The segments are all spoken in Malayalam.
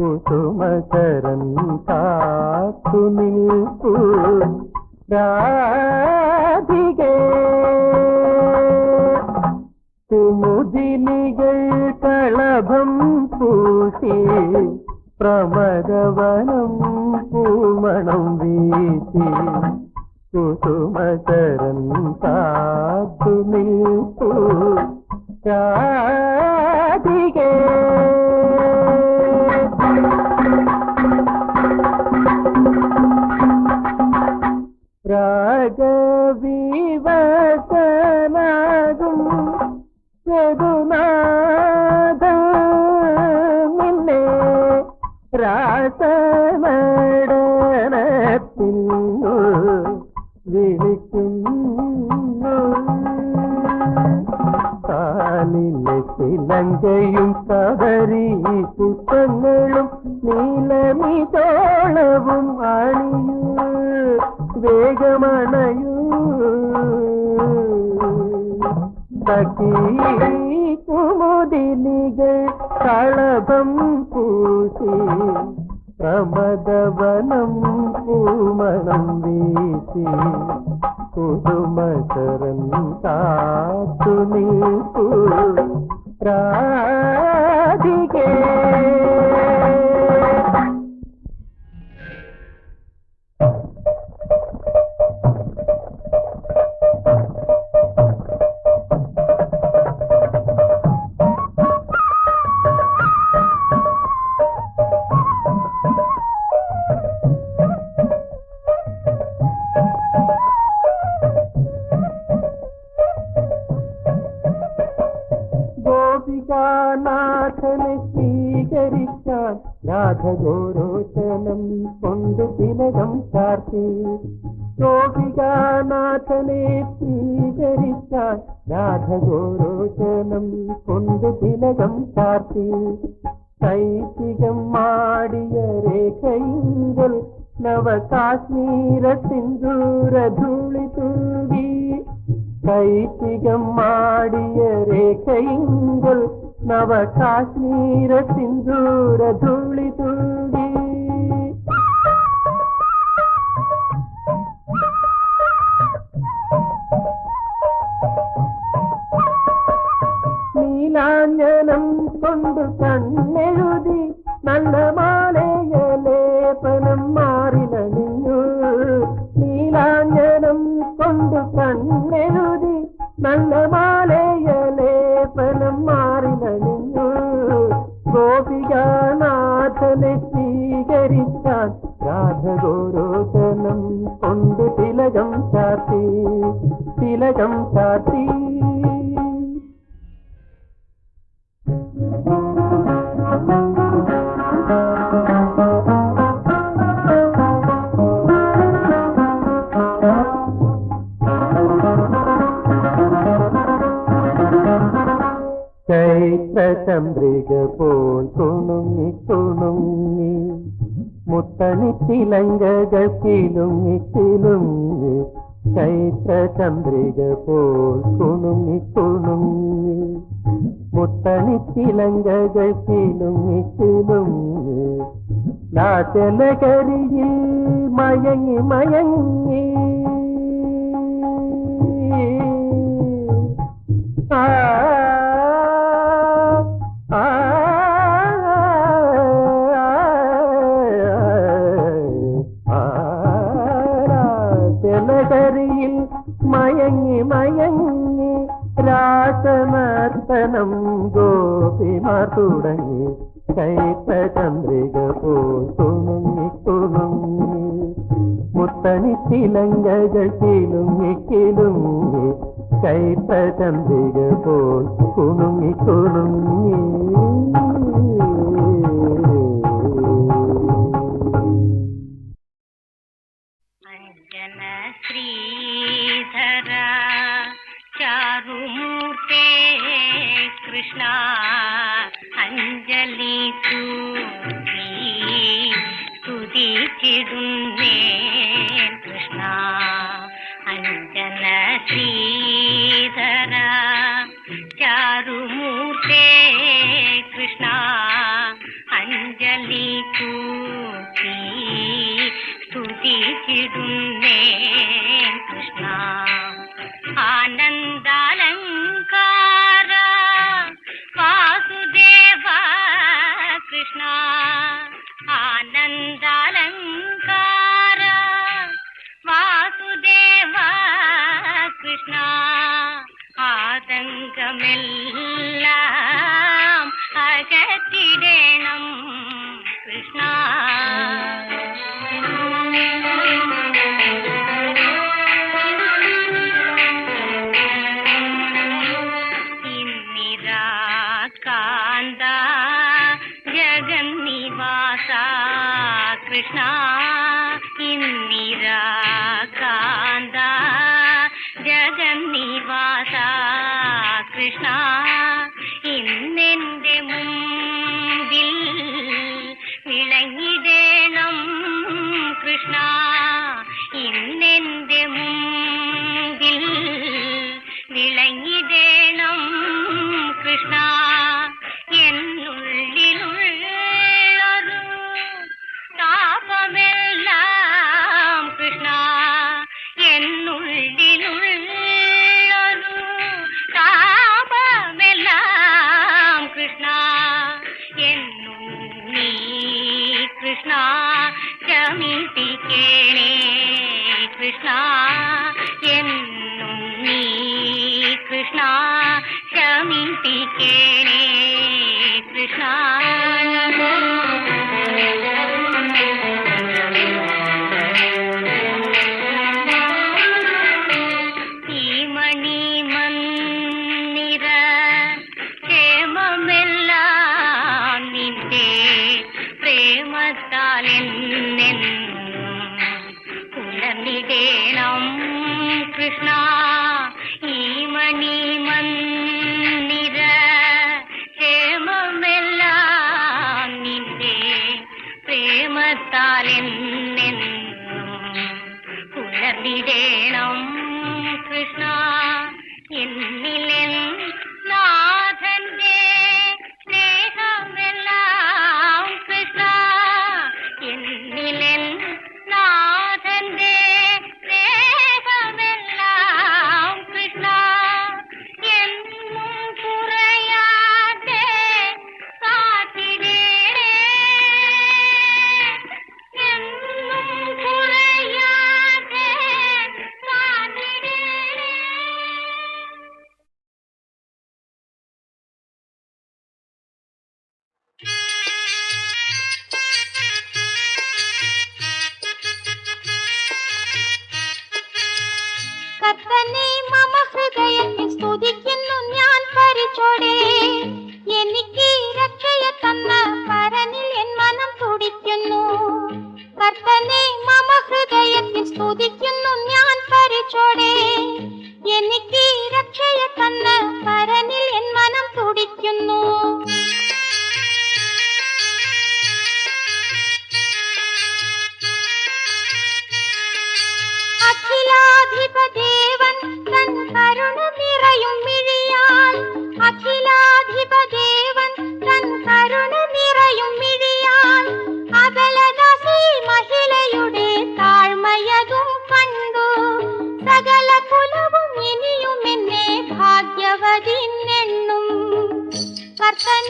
కుసుమకరం కాకు నిల్పు రాధిగే துமுதிலிகள் களபம் பூசி பிரமதவனம் பூமணம் வீசி குசுமதரன் காத்து நிற்பு காதிகே രാഗവിവസനാകും പൊതുനാഥ നിന്നെ രാസമടനത്തിൽ വിളിക്കുന്നു. കാലിലെ ചിലങ്കയും കവരി പുഷ്പങ്ങളും നീലമിതോളവും അണിയൂ வேகமணையு சகி குமுதிலிகள் களபம் பூசி பிரமதவனம் பூமணம் வீசி புதுமகரன் காத்து நீ ராதிகே. சார் ராஜகோரோச்சனம் கொண்டு திலகம் சார்த்தி யோகிகாநாதனே ஸ்ரீகரித்தார். ராஜகோரோச்சனம் கொண்டு திலகம் சார்த்தி சைத்திகம் மாடிய ரேகையுங்கள் நவ காஷ்மீரத்தின் தூர தூளி தூவி சைத்திகம் மாடிய ரேகையுங்கள் രേഖയിങ്കൽ നവകാശ്മീര സിന്ദൂര ധൂളി തൂവി നീലാഞ്ജനം കൊണ്ട് കണ്ണെഴുതി നല്ല മാലയലേപനം തിലകം ചാത്തി ചൈത്രചന്ദ്രിക പോൽ കുണുങ്ങി കുണുങ്ങി മുത്തണി തിലങ്കകൾ കിലുങ്ങി കിലുങ്ങി வைத்த சந்திரிக போல் குணுங்கி குணுங்கி முத்தனி திலங்ககள் கிளுங்கி கிளுங்கி நாசனகரியில் மயங்கி மயங்கி. ஆ തുടങ്ങി. കൈത്ത ചന്ദ്രിക പോ തുണങ്ങി തുണങ്ങി. മുത്തണിത്തിലങ്കകൾ കൈത്ത ചന്ദ്രിക പോൽ കുണുങ്ങി ചാരുമൂർത്തേ കൃഷ്ണ feliz you. కృష్ణ ആതങ്കമെല്ലാം അകത്തിടണം കൃഷ്ണ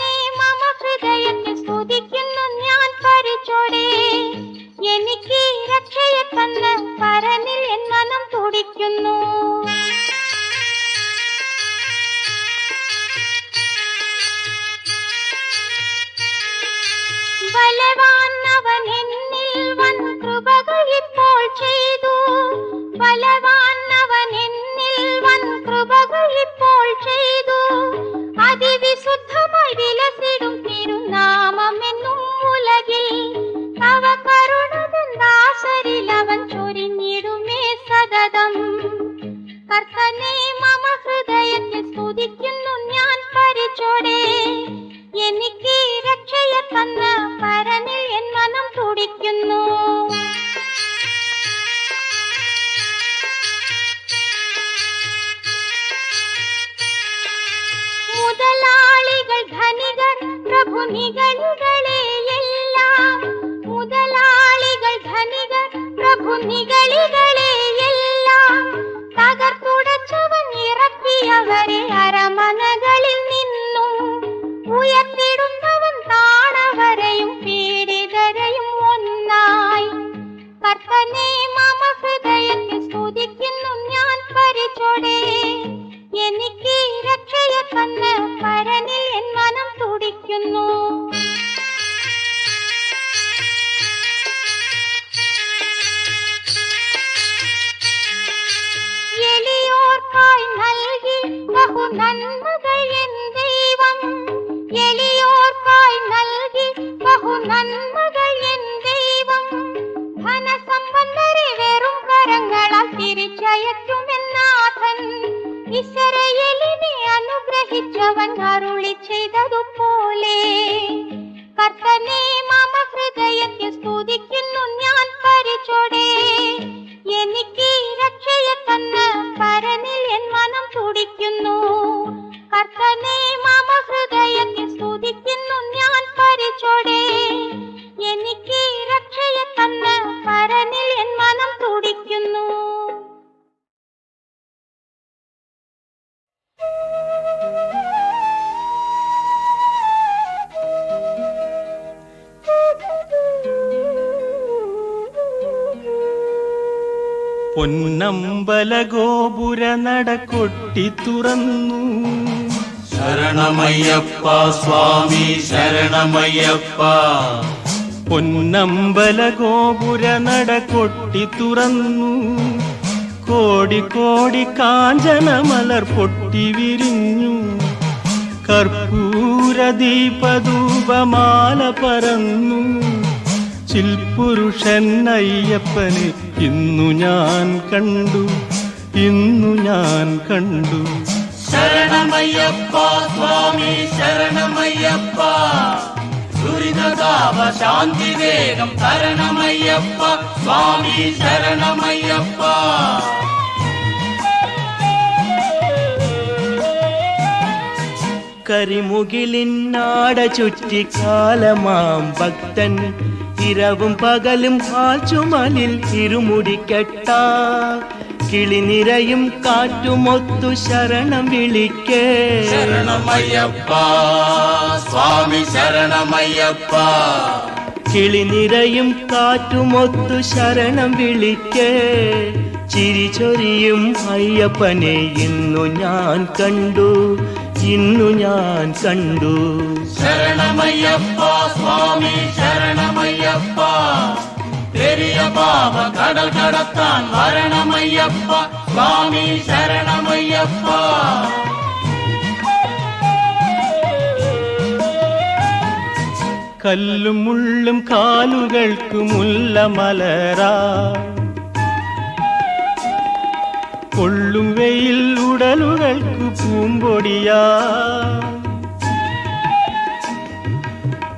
നിന്നെ ഹൃദയത്തിൽ സ്തുതിക്കുന്നു ഞാൻ പരിച്ചോടെ എനിക്ക് പൊന്നമ്പല നടക്കൊട്ടി നട കൊട്ടി തുറന്നു. ശരണമയ്യപ്പ സ്വാമി ശരണമയ്യപ്പ. പൊന്നമ്പല ഗോപുര നട കൊട്ടി തുറന്നു. കോടി കോടി കാഞ്ചന മലർ പൊട്ടി വിരിഞ്ഞു. കർപ്പൂര ദീപധൂപമാല പറന്നു. ചിൽപുരുഷൻ അയ്യപ്പനെ ഇന്നു ഞാൻ കണ്ടു ഇന്നു ഞാൻ കണ്ടു. ശരണമയ്യപ്പ സ്വാമി ശരണമയ്യപ്പ. ദുരിതാവ ശാന്തി വേഗം ശരണമയ്യപ്പ. സ്വാമി ശരണമയ്യപ്പ കരിമുകിലിന്നാട ചുറ്റിക്കാലമാം ഭക്തൻ. ഇരവും പകലും ആ ചുമലിൽ ഇരുമുടിക്കെട്ട കിളിനിരയും കാറ്റുമൊത്തു ശരണം വിളിക്കേ. ശരണമയ്യപ്പ സ്വാമി ശരണമയ്യപ്പ. കിളിനിരയും കാറ്റുമൊത്തു ശരണം വിളിക്കേ. ചിരിചൊരിയും അയ്യപ്പനെ ഇന്നു ഞാൻ കണ്ടു. ഇന്നു ഞാൻ കണ്ടു ശരണമയ്യപ്പ സ്വാമി ശരണമയ്യപ്പ പെരിയ പാപ കടൽ കടത്താൻ വരണമയ്യപ്പ സ്വാമി ശരണമയ്യപ്പ കല്ലും മുള്ളും കാലുകൾക്ക് മുല്ല മലരാ കൊള്ളും വെയിൽ ഉടലുകൾക്ക് പൂമ്പൊടിയാ.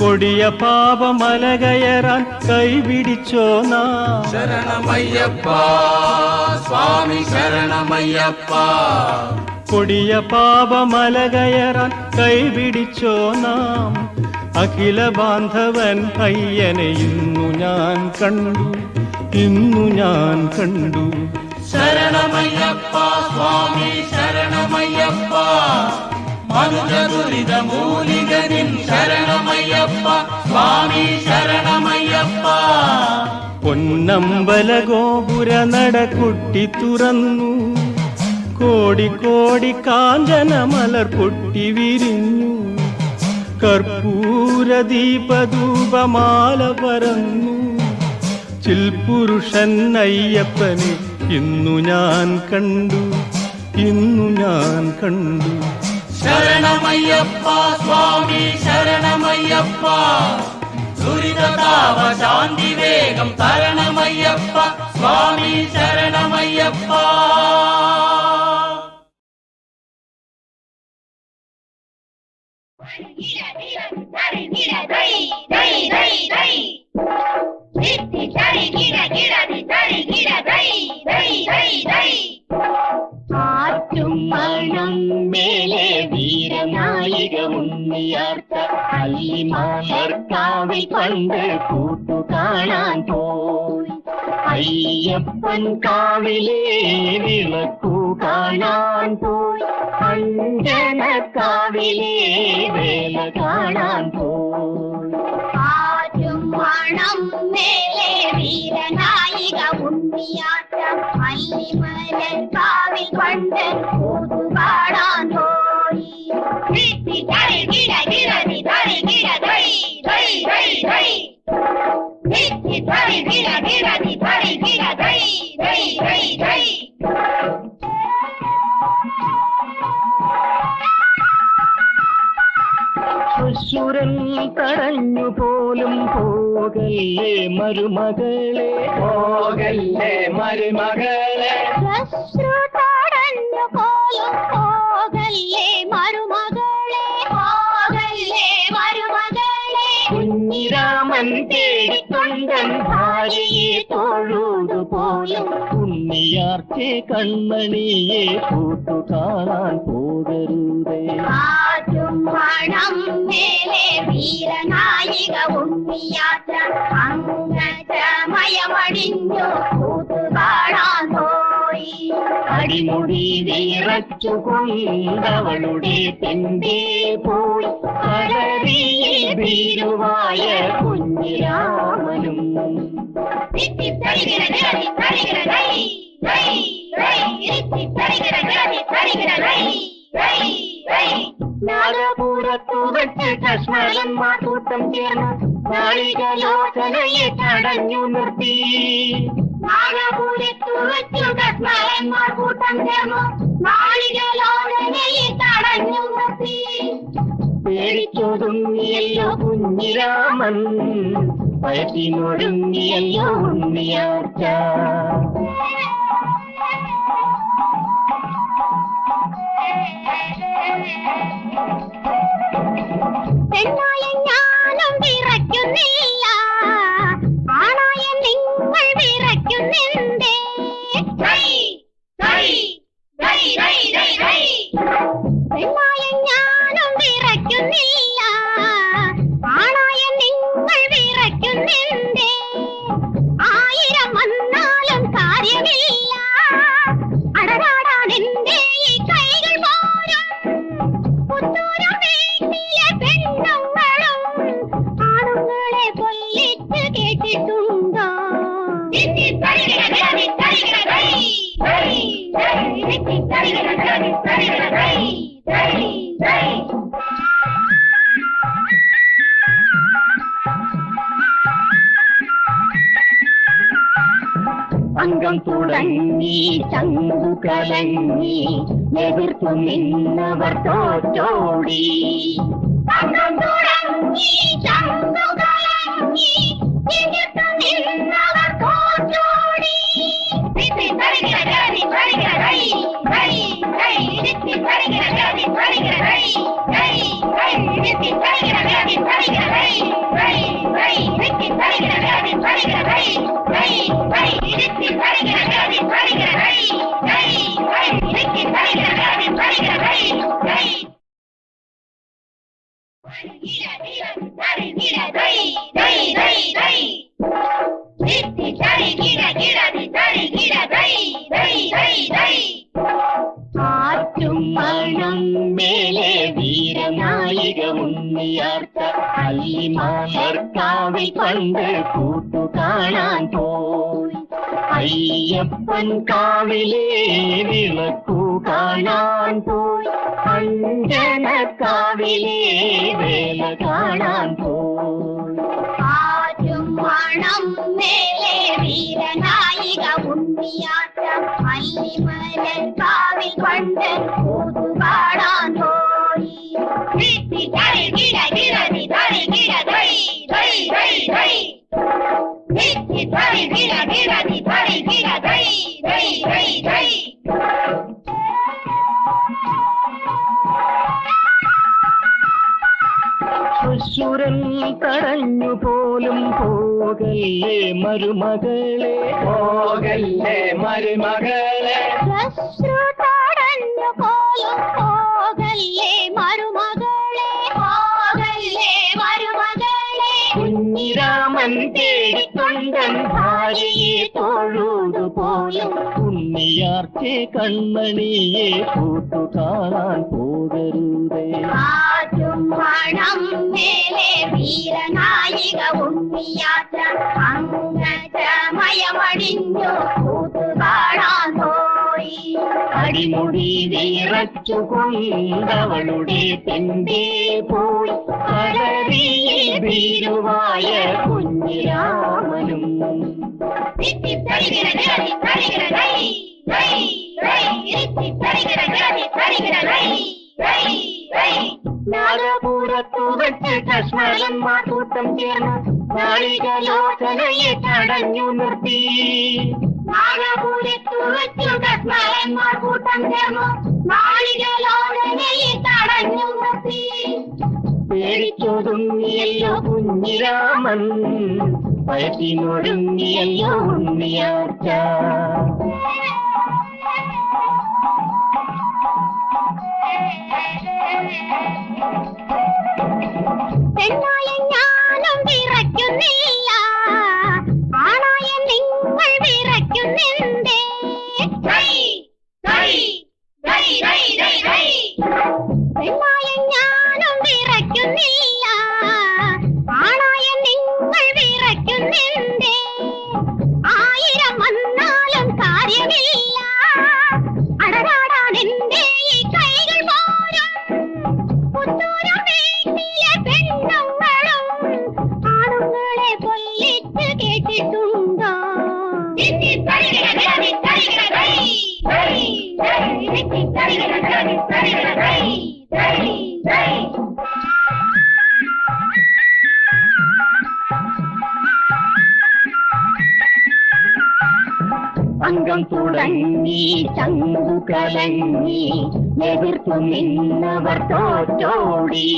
കൊടിയ പാപമലകയറാൻ കൈപിടിച്ചോ നാ. ശരണമയ്യപ്പ സ്വാമി ശരണമയ്യപ്പ. കൊടിയ പാപമലകയറാൻ കൈപിടിച്ചോ നാം. അഖില ബാന്ധവൻ അയ്യനെ ഇന്നു ഞാൻ കണ്ടു ഇന്നു ഞാൻ കണ്ടു. ശരണമയ്യപ്പ സ്വാമി ശരണമയ്യപ്പ. ദുരിത മൂലികനിൻ ശരണമയ്യപ്പ സ്വാമി ശരണമയ്യപ്പ. പൊന്നമ്പല ഗോപുര നട കുട്ടി തുറന്നു. കോടി കാഞ്ചന മലർ പൊട്ടി വിരിഞ്ഞു. കർപ്പൂര ദീപധൂപമാല പറന്നു ചിൽപുരുഷൻ അയ്യപ്പനെ ഇന്നു ഞാൻ കണ്ടു ഇന്നു ഞാൻ കണ്ടു ശരണമയ്യപ്പ സ്വാമി ശരണമയ്യപ്പ ദുരിതതാപ ശാന്തി വേഗം തരണമയ്യപ്പ സ്വാമി ശരണമയ്യപ്പ வந்து கூட்டு காணான் போய். ஐயப்பன் காவிலே விளக்கு காணான் போய். அஞ்சன காவிலே வேல காணான் போய். ஆடும் மணம் மேலே வீரநாயிக உண்மையாட்டம் அள்ளி மலர் காவி கொண்டு கூட்டு காணான் போய். தரை கிட கிடதி தரை கிட പോലും പോകല്ലേ മരുമകളെ? പോകല്ലേ മരുമകളെ? ശ്മശ്രു തടഞ്ഞു പോലും പോകല്ലേ മരുമകളെ? പോകല്ലേ മരുമകളെ? കുഞ്ഞിരാമൻ തേടിക്കൊണ്ടൻ ഭാര്യയെ തൊഴുതു പോലും ഉണ്ണിയാർച്ചെ കൺമണിയെ കൂട്ടു കാണാൻ പോകരുതേ. ആറ്റും മണം ഉണ്ണിയാത്ര അംഗമയമടിഞ്ഞു കൂത്തുകാണാൻ പോയി അടിമുടി വിറച്ചു കൊണ്ടവളുടെ പിമ്പേ പോയി കടലിൽ ഭീരുവായ കുഞ്ഞിരാമനും തിത്തി തരികിട ജാതി തരികിട ദൈ ദൈ ദൈ തിത്തി തരികിട ജാതി തരികിട ദൈ ദൈ ദൈ നാഗപുരത്തു വെച്ച് കശ്മലന്മാർ കൂട്ടം ചേർന്ന് നാളികലോചനയെ തടഞ്ഞു നിർത്തി. നാഗപുരത്തു വെച്ചു കസ്മരന്മാർ കൂട്ടം ചേർന്നു നാളികലോചനയെ തടഞ്ഞു നിർത്തി. പേടിച്ചൊതുങ്ങിയല്ലോ കുഞ്ഞിരാമൻ. പയറ്റിനൊടുങ്ങിയല്ലോ ഉണ്ണിയാർച്ച. പെണ്ണായ ഞാനും വിറയ്ക്കുന്നില്ല. ആണായ നിങ്ങൾ വിറയ്ക്കുന്നെന്തേ. പെണ്ണായ ഞാനും വിറയ്ക്കുന്നില്ല. കലങ്ങി എതിർത്തു നിന്നവർ തോറ്റോടി. அப்பன் காவிலே விளக்கூகானான் போய். அஞ்சன காவிலே வேல காணான் போய். ஆற்றும் மணம் மேலே வீரநாயிக உண்மையாட்டம் அள்ளி மலர் காவில் கொண்டு போது காணான் போய். வீட்டி தழி கிட கிடதி தழி கிட தழி தழி தழி தழி ശ്വശുരൻ തടഞ്ഞു പോലും പോകല്ലേ മരുമകളെ? പോകല്ലേ മരുമകളെ? ശ്മശ്രു തടഞ്ഞു പോലും പോകല്ലേ 你已堕入了我眼 ഉണ്ണിയാർച്ചെ കൺമണിയെ കൂട്ടു കാണാൻ പോകരുതേ മണം മേലെ വീരനായിക ഉണ്ണിയാത്ര അംഗമയമടിഞ്ഞു കൂത്തുകാണാൻ പോയി. അടിമുടി വിറച്ചു കൊണ്ടവളുടെ പെണ്ടേ പോയി. കടലിൽ ഭീരുവായ കുഞ്ഞിരാമനും കശ്മലന്മാർ കൂട്ടം ചേർന്ന് നാളികലോചനയെ തടഞ്ഞു നിർത്തി നാഗപുരത്തു വെച്ചു കസ്മരന്മാർ കൂട്ടം ചേർന്നു നാളികലോചനയെ തടഞ്ഞു നിർത്തി പേടിച്ചൊതുങ്ങിയല്ലോ കുഞ്ഞിരാമൻ. പയറ്റിനൊടുങ്ങിയല്ലോ ഉണ്ണിയാച്ച. പെണ്ണായ ഞാനും വിറയ്ക്കുന്നില്ല. അംഗം തുടങ്ങി ചങ്കു കലങ്ങി എതിർത്തു നിന്നവർ തോറ്റോടി.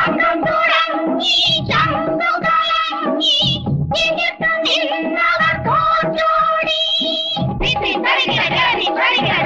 അംഗം തുടങ്ങി ചങ്കു കലങ്ങി എതിർത്തു നിന്നവർ തോറ്റോടി.